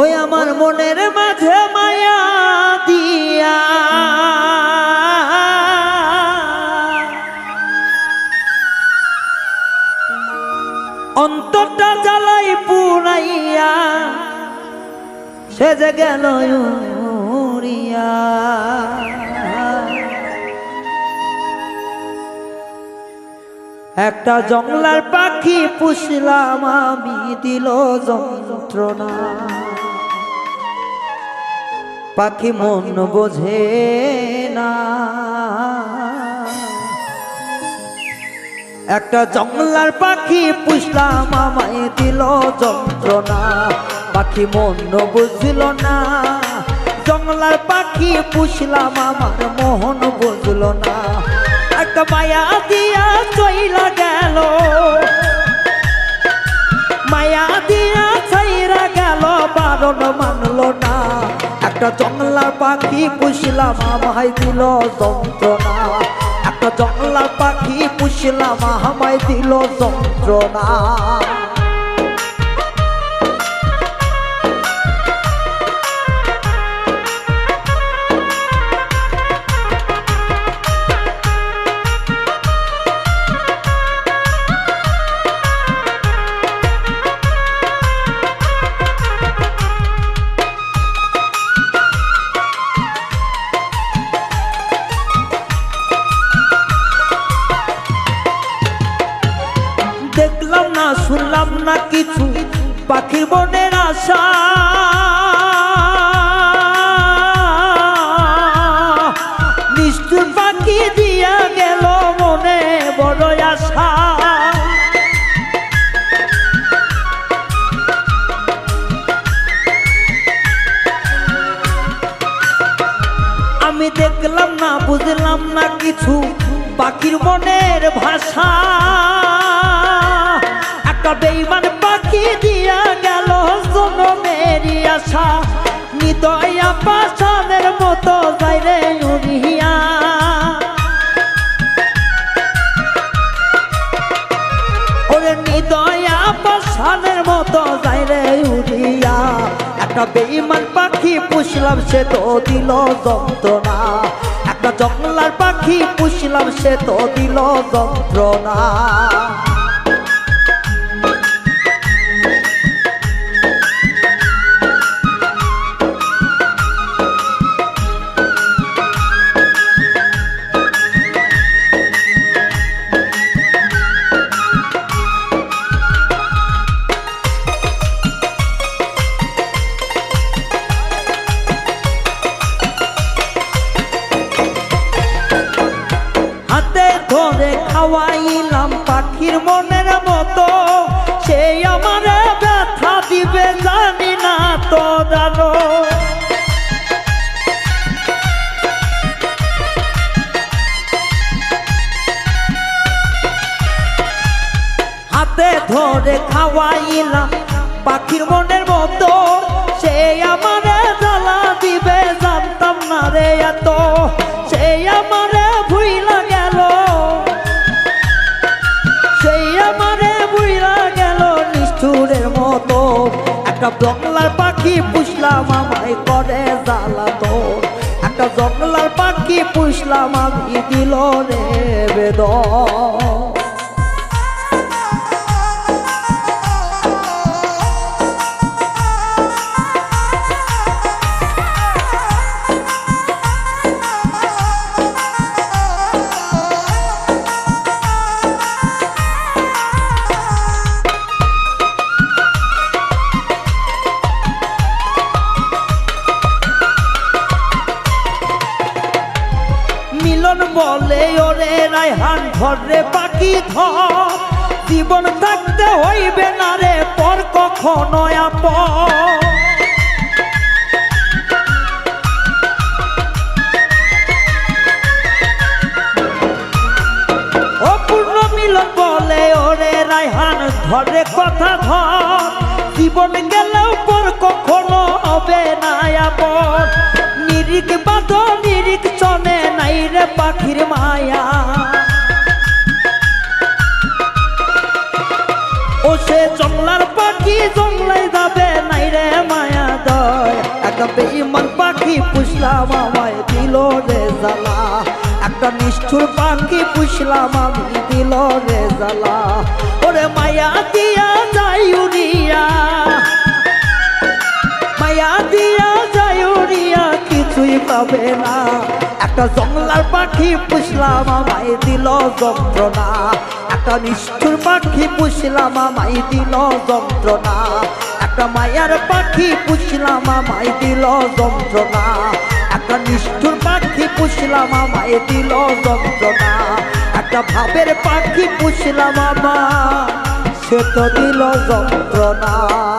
ওই আমার মনের মাঝে মায়া দিয়া। অন্তরটা জ্বালাই পুরাইয়া সে যে গেল একটা জঙ্গলার পাখি পুষলাম আমি, দিল যন্ত্রণা। পাখি মন বোঝে না। একটা জঙ্গলার পাখি পুষলাম, আমায় দিল যন্ত্রণা। পাখি মন বুঝল না। জঙ্গলার পাখি পুষলাম, আমার মোহন বুঝল না। একটা মায়া দিয়া চইলা গেল। মায়া দিয়া ছাইরা গেল, বারণ মানলো না একটা জঙ্গলার পাখি পুষলাম আমায় দিল যন্ত্রণা। একটা জঙ্গলার পাখি পুষলাম আমায় দিল যন্ত্রণা। না কিছু পাখির মনের আশা। নিষ্ঠুর পাখি দিয়া গেল মনে বড় আশা। আমি দেখলাম না, বুঝলাম না কিছু পাখির মনের ভাষা। একটা বেইমান পাখি দিয়া গেল জনমেরি আশা। নিদয়া পাশানের মতো যাই রে উড়িয়া। ওরে নিদয়া পাশানের মতো যাই রে উড়িয়া। একটা বেইমান পাখি পুষলাম সে তো দিল যন্ত্রণা। একটা জঙ্গলার পাখি পুষলাম সে তো দিল যন্ত্রণা। ধরে খাওয়াইলাম পাখির মনের মতো। সেই আমার ব্যথা দিবে, জানি না তো জানো। ধরে খাওয়াইলাম পাখির মনের একটা জঙ্গলার পাখি পুষলাম আমায় করে জ্বালা তো। একটা জঙ্গলার পাখি পুষলাম আমি দিল রে বেদন ওরে রায়হান ধরে পাখি ধর। জীবন থাকতে হইবে না রে পর কখনো আপন। ধরে কথা ধর। জীবন গেলেও পর কখনো হবে না আপন। নিরিক বাদ নিরিক রে পাখির মায়া। ও সে জংলার পাখি জংলাই যাবে নাই রে মায়া দয়। একটা বেইমান পাখি পুষলাম আমায়, দিল রে জ্বালা। একটা নিষ্ঠুর পাখি পুষলাম আমি, দিল রে জ্বালা। ওরে মায়া দিয়া যাই উড়িয়া মায়া দিয়া পাবে না। একটা জঙ্গলার পাখি পুষলাম, আমায় দিল যন্ত্রণা। একটা নিষ্ঠুর পাখি পুষলাম, আমায় দিল যন্ত্রণা। একটা মায়ার পাখি পুষলাম, আমায় দিল যন্ত্রণা। একটা নিষ্ঠুর পাখি পুষলাম, আমায় দিল যন্ত্রণা। একটা ভাবের পাখি পুষলাম আমার সে তো দিল যন্ত্রণা।